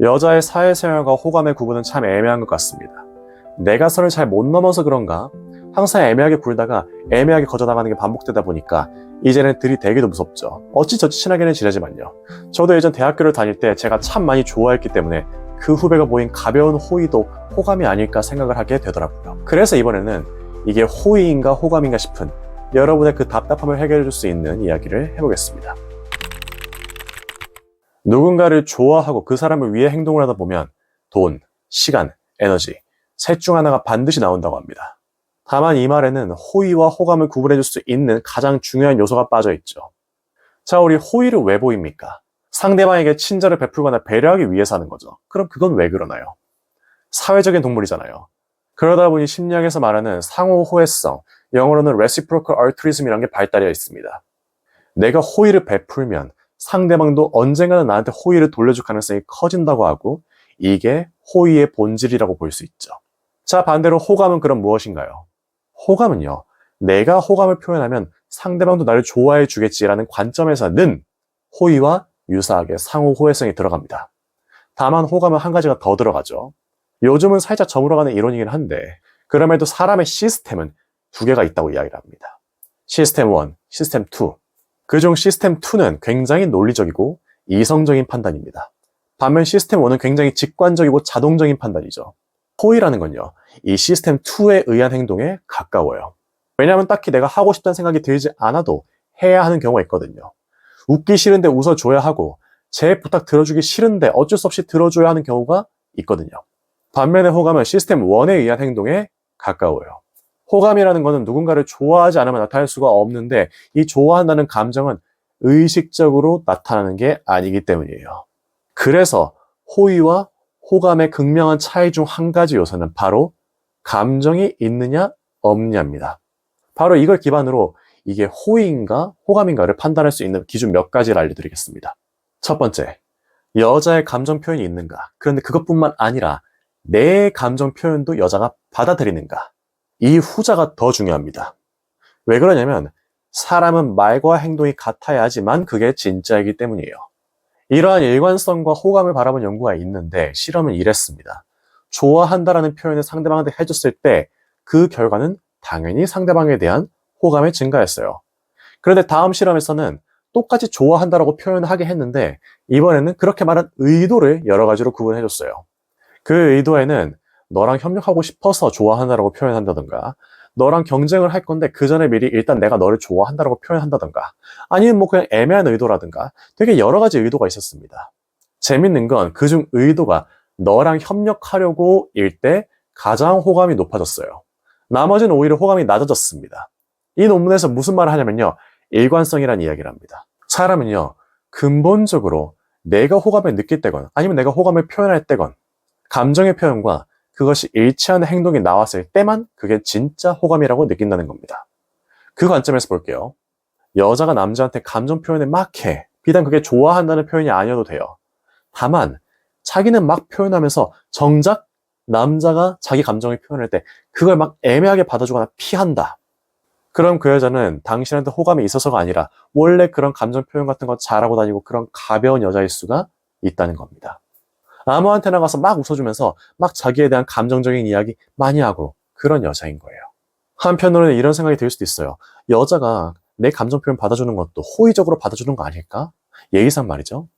여자의 사회생활과 호감의 구분은 참 애매한 것 같습니다. 내가 선을 잘 못 넘어서 그런가? 항상 애매하게 굴다가 애매하게 거절당하는 게 반복되다 보니까 이제는 들이대기도 무섭죠. 어찌저찌 친하게는 지내지만요. 저도 예전 대학교를 다닐 때 제가 참 많이 좋아했기 때문에 그 후배가 보인 가벼운 호의도 호감이 아닐까 생각을 하게 되더라고요. 그래서 이번에는 이게 호의인가 호감인가 싶은 여러분의 그 답답함을 해결해 줄 수 있는 이야기를 해보겠습니다. 누군가를 좋아하고 그 사람을 위해 행동을 하다 보면 돈, 시간, 에너지, 셋 중 하나가 반드시 나온다고 합니다. 다만 이 말에는 호의와 호감을 구분해 줄 수 있는 가장 중요한 요소가 빠져 있죠. 자, 우리 호의를 왜 보입니까? 상대방에게 친절을 베풀거나 배려하기 위해서 하는 거죠. 그럼 그건 왜 그러나요? 사회적인 동물이잖아요. 그러다 보니 심리학에서 말하는 상호 호혜성, 영어로는 reciprocal altruism이라는 게 발달해 있습니다. 내가 호의를 베풀면 상대방도 언젠가는 나한테 호의를 돌려줄 가능성이 커진다고 하고 이게 호의의 본질이라고 볼 수 있죠. 자, 반대로 호감은 그럼 무엇인가요? 호감은요, 내가 호감을 표현하면 상대방도 나를 좋아해 주겠지라는 관점에서는 호의와 유사하게 상호 호혜성이 들어갑니다. 다만 호감은 한 가지가 더 들어가죠. 요즘은 살짝 저물어가는 이론이긴 한데 그럼에도 사람의 시스템은 두 개가 있다고 이야기를 합니다. 시스템 1, 시스템 2. 그 중 시스템 2는 굉장히 논리적이고 이성적인 판단입니다. 반면 시스템 1은 굉장히 직관적이고 자동적인 판단이죠. 호의라는 건요, 이 시스템 2에 의한 행동에 가까워요. 왜냐하면 딱히 내가 하고 싶다는 생각이 들지 않아도 해야 하는 경우가 있거든요. 웃기 싫은데 웃어줘야 하고, 제 부탁 들어주기 싫은데 어쩔 수 없이 들어줘야 하는 경우가 있거든요. 반면에 호감은 시스템 1에 의한 행동에 가까워요. 호감이라는 것은 누군가를 좋아하지 않으면 나타날 수가 없는데 이 좋아한다는 감정은 의식적으로 나타나는 게 아니기 때문이에요. 그래서 호의와 호감의 극명한 차이 중 한 가지 요소는 바로 감정이 있느냐 없느냐입니다. 바로 이걸 기반으로 이게 호의인가 호감인가를 판단할 수 있는 기준 몇 가지를 알려드리겠습니다. 첫 번째, 여자의 감정 표현이 있는가. 그런데 그것뿐만 아니라 내 감정 표현도 여자가 받아들이는가. 이 후자가 더 중요합니다. 왜 그러냐면 사람은 말과 행동이 같아야 하지만 그게 진짜이기 때문이에요. 이러한 일관성과 호감을 바라본 연구가 있는데 실험은 이랬습니다. 좋아한다라는 표현을 상대방한테 해줬을 때 그 결과는 당연히 상대방에 대한 호감이 증가했어요. 그런데 다음 실험에서는 똑같이 좋아한다라고 표현을 하게 했는데 이번에는 그렇게 말한 의도를 여러 가지로 구분해줬어요. 그 의도에는 너랑 협력하고 싶어서 좋아한다라고 표현한다던가 너랑 경쟁을 할 건데 그 전에 미리 일단 내가 너를 좋아한다라고 표현한다던가 아니면 뭐 그냥 애매한 의도라든가 되게 여러 가지 의도가 있었습니다. 재밌는 건 그중 의도가 너랑 협력하려고 일 때 가장 호감이 높아졌어요. 나머지는 오히려 호감이 낮아졌습니다. 이 논문에서 무슨 말을 하냐면요. 일관성이라는 이야기를 합니다. 사람은요. 근본적으로 내가 호감을 느낄 때건 아니면 내가 호감을 표현할 때건 감정의 표현과 그것이 일치하는 행동이 나왔을 때만 그게 진짜 호감이라고 느낀다는 겁니다. 그 관점에서 볼게요. 여자가 남자한테 감정 표현을 막 해. 비단 그게 좋아한다는 표현이 아니어도 돼요. 다만 자기는 막 표현하면서 정작 남자가 자기 감정을 표현할 때 그걸 막 애매하게 받아주거나 피한다. 그럼 그 여자는 당신한테 호감이 있어서가 아니라 원래 그런 감정 표현 같은 거 잘하고 다니고 그런 가벼운 여자일 수가 있다는 겁니다. 아무한테나 가서 막 웃어주면서 막 자기에 대한 감정적인 이야기 많이 하고 그런 여자인 거예요. 한편으로는 이런 생각이 들 수도 있어요. 여자가 내 감정 표현 받아주는 것도 호의적으로 받아주는 거 아닐까? 예의상 말이죠.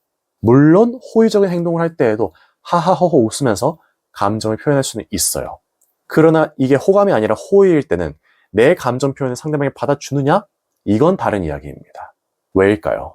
물론 호의적인 행동을 할 때에도 하하호호 웃으면서 감정을 표현할 수는 있어요. 그러나 이게 호감이 아니라 호의일 때는 내 감정 표현을 상대방이 받아주느냐? 이건 다른 이야기입니다. 왜일까요?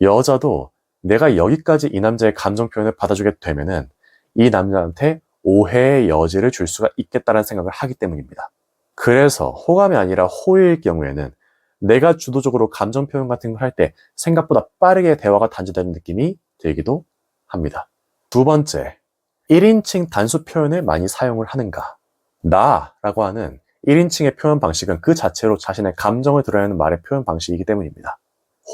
여자도 내가 여기까지 이 남자의 감정 표현을 받아주게 되면은 이 남자한테 오해의 여지를 줄 수가 있겠다는 생각을 하기 때문입니다. 그래서 호감이 아니라 호의일 경우에는 내가 주도적으로 감정 표현 같은 걸 할 때 생각보다 빠르게 대화가 단절되는 느낌이 들기도 합니다. 두 번째, 1인칭 단수 표현을 많이 사용을 하는가? 나 라고 하는 1인칭의 표현 방식은 그 자체로 자신의 감정을 드러내는 말의 표현 방식이기 때문입니다.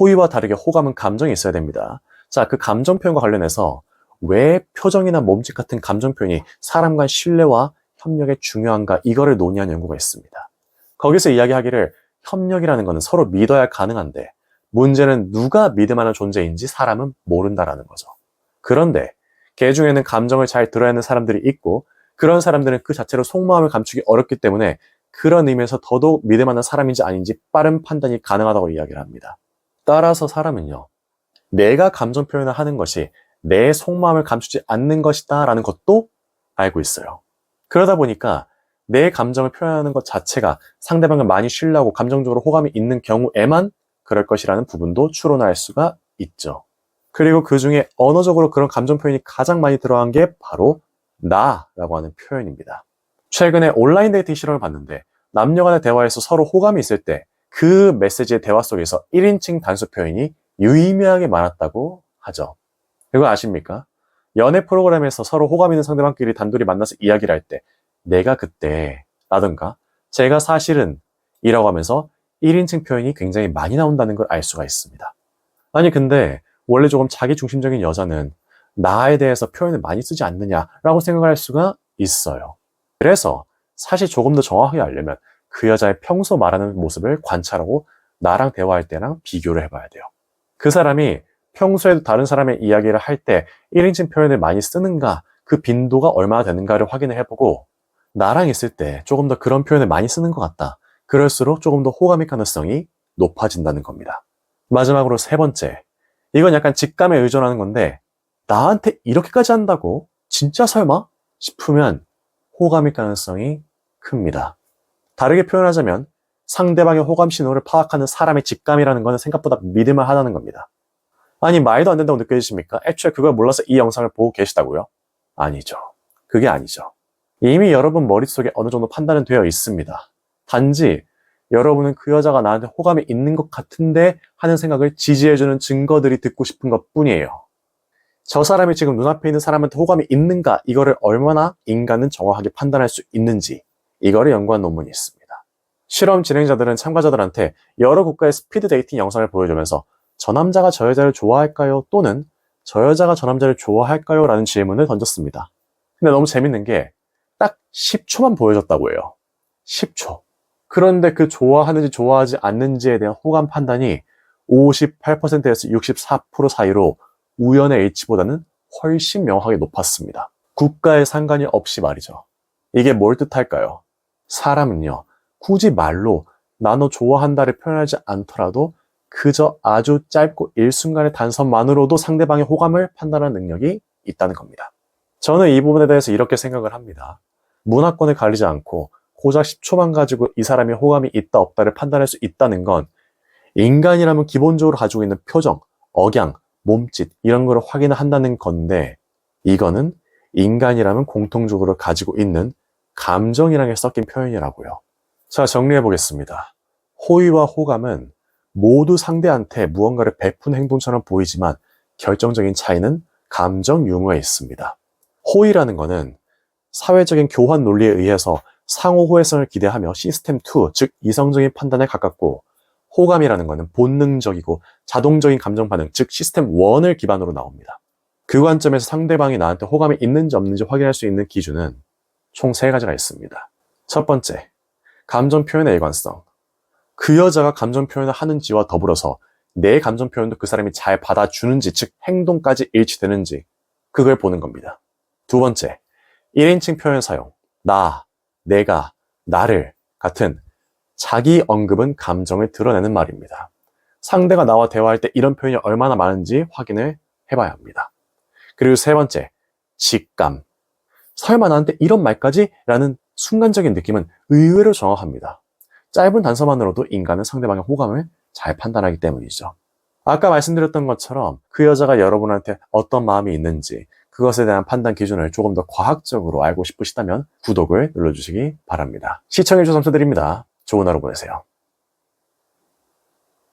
호의와 다르게 호감은 감정이 있어야 됩니다. 자, 그 감정 표현과 관련해서 왜 표정이나 몸짓 같은 감정 표현이 사람 간 신뢰와 협력에 중요한가 이거를 논의한 연구가 있습니다. 거기서 이야기하기를 협력이라는 것은 서로 믿어야 가능한데 문제는 누가 믿을 만한 존재인지 사람은 모른다라는 거죠. 그런데 개 중에는 감정을 잘 들어야 하는 사람들이 있고 그런 사람들은 그 자체로 속마음을 감추기 어렵기 때문에 그런 의미에서 더더욱 믿을 만한 사람인지 아닌지 빠른 판단이 가능하다고 이야기를 합니다. 따라서 사람은요. 내가 감정 표현을 하는 것이 내 속마음을 감추지 않는 것이다 라는 것도 알고 있어요. 그러다 보니까 내 감정을 표현하는 것 자체가 상대방을 많이 신뢰하고 감정적으로 호감이 있는 경우에만 그럴 것이라는 부분도 추론할 수가 있죠. 그리고 그 중에 언어적으로 그런 감정 표현이 가장 많이 들어간 게 바로 나라고 하는 표현입니다. 최근에 온라인 데이팅 실험을 봤는데 남녀 간의 대화에서 서로 호감이 있을 때 그 메시지의 대화 속에서 1인칭 단수 표현이 유의미하게 많았다고 하죠. 이거 아십니까? 연애 프로그램에서 서로 호감 있는 상대방끼리 단둘이 만나서 이야기를 할 때 내가 그때 라든가 제가 사실은 이라고 하면서 1인칭 표현이 굉장히 많이 나온다는 걸 알 수가 있습니다. 아니 근데 원래 조금 자기 중심적인 여자는 나에 대해서 표현을 많이 쓰지 않느냐라고 생각할 수가 있어요. 그래서 사실 조금 더 정확하게 알려면 그 여자의 평소 말하는 모습을 관찰하고 나랑 대화할 때랑 비교를 해봐야 돼요. 그 사람이 평소에도 다른 사람의 이야기를 할 때 1인칭 표현을 많이 쓰는가, 그 빈도가 얼마나 되는가를 확인을 해보고 나랑 있을 때 조금 더 그런 표현을 많이 쓰는 것 같다. 그럴수록 조금 더 호감의 가능성이 높아진다는 겁니다. 마지막으로 세 번째. 이건 약간 직감에 의존하는 건데 나한테 이렇게까지 한다고? 진짜 설마? 싶으면 호감일 가능성이 큽니다. 다르게 표현하자면 상대방의 호감 신호를 파악하는 사람의 직감이라는 것은 생각보다 믿을만 하다는 겁니다. 아니 말도 안 된다고 느껴지십니까? 애초에 그걸 몰라서 이 영상을 보고 계시다고요? 아니죠. 그게 아니죠. 이미 여러분 머릿속에 어느 정도 판단은 되어 있습니다. 단지 여러분은 그 여자가 나한테 호감이 있는 것 같은데 하는 생각을 지지해주는 증거들이 듣고 싶은 것 뿐이에요. 저 사람이 지금 눈앞에 있는 사람한테 호감이 있는가 이거를 얼마나 인간은 정확하게 판단할 수 있는지 이거를 연구한 논문이 있습니다. 실험 진행자들은 참가자들한테 여러 국가의 스피드 데이팅 영상을 보여주면서 저 남자가 저 여자를 좋아할까요? 또는 저 여자가 저 남자를 좋아할까요? 라는 질문을 던졌습니다. 근데 너무 재밌는 게 딱 10초만 보여줬다고 해요. 10초. 그런데 그 좋아하는지 좋아하지 않는지에 대한 호감 판단이 58%에서 64% 사이로 우연의 H보다는 훨씬 명확하게 높았습니다. 국가에 상관이 없이 말이죠. 이게 뭘 뜻할까요? 사람은요, 굳이 말로 나너 좋아한다를 표현하지 않더라도 그저 아주 짧고 일순간의 단서만으로도 상대방의 호감을 판단하는 능력이 있다는 겁니다. 저는 이 부분에 대해서 이렇게 생각을 합니다. 문화권을 가리지 않고 고작 10초만 가지고 이 사람이 호감이 있다 없다를 판단할 수 있다는 건 인간이라면 기본적으로 가지고 있는 표정, 억양, 몸짓 이런 거를 확인을 한다는 건데 이거는 인간이라면 공통적으로 가지고 있는 감정이라는 게 섞인 표현이라고요. 자, 정리해 보겠습니다. 호의와 호감은 모두 상대한테 무언가를 베푼 행동처럼 보이지만 결정적인 차이는 감정 유무에 있습니다. 호의라는 거는 사회적인 교환 논리에 의해서 상호 호혜성을 기대하며 시스템 2, 즉 이성적인 판단에 가깝고 호감이라는 것은 본능적이고 자동적인 감정 반응, 즉 시스템 1을 기반으로 나옵니다. 그 관점에서 상대방이 나한테 호감이 있는지 없는지 확인할 수 있는 기준은 총 세 가지가 있습니다. 첫 번째, 감정 표현의 일관성. 그 여자가 감정 표현을 하는지와 더불어서 내 감정 표현도 그 사람이 잘 받아주는지, 즉 행동까지 일치되는지 그걸 보는 겁니다. 두 번째, 1인칭 표현 사용. 나, 내가, 나를 같은 자기 언급은 감정을 드러내는 말입니다. 상대가 나와 대화할 때 이런 표현이 얼마나 많은지 확인을 해봐야 합니다. 그리고 세 번째, 직감. 설마 나한테 이런 말까지? 라는 순간적인 느낌은 의외로 정확합니다. 짧은 단서만으로도 인간은 상대방의 호감을 잘 판단하기 때문이죠. 아까 말씀드렸던 것처럼 그 여자가 여러분한테 어떤 마음이 있는지 그것에 대한 판단 기준을 조금 더 과학적으로 알고 싶으시다면 구독을 눌러주시기 바랍니다. 시청해주셔서 감사드립니다. 좋은 하루 보내세요.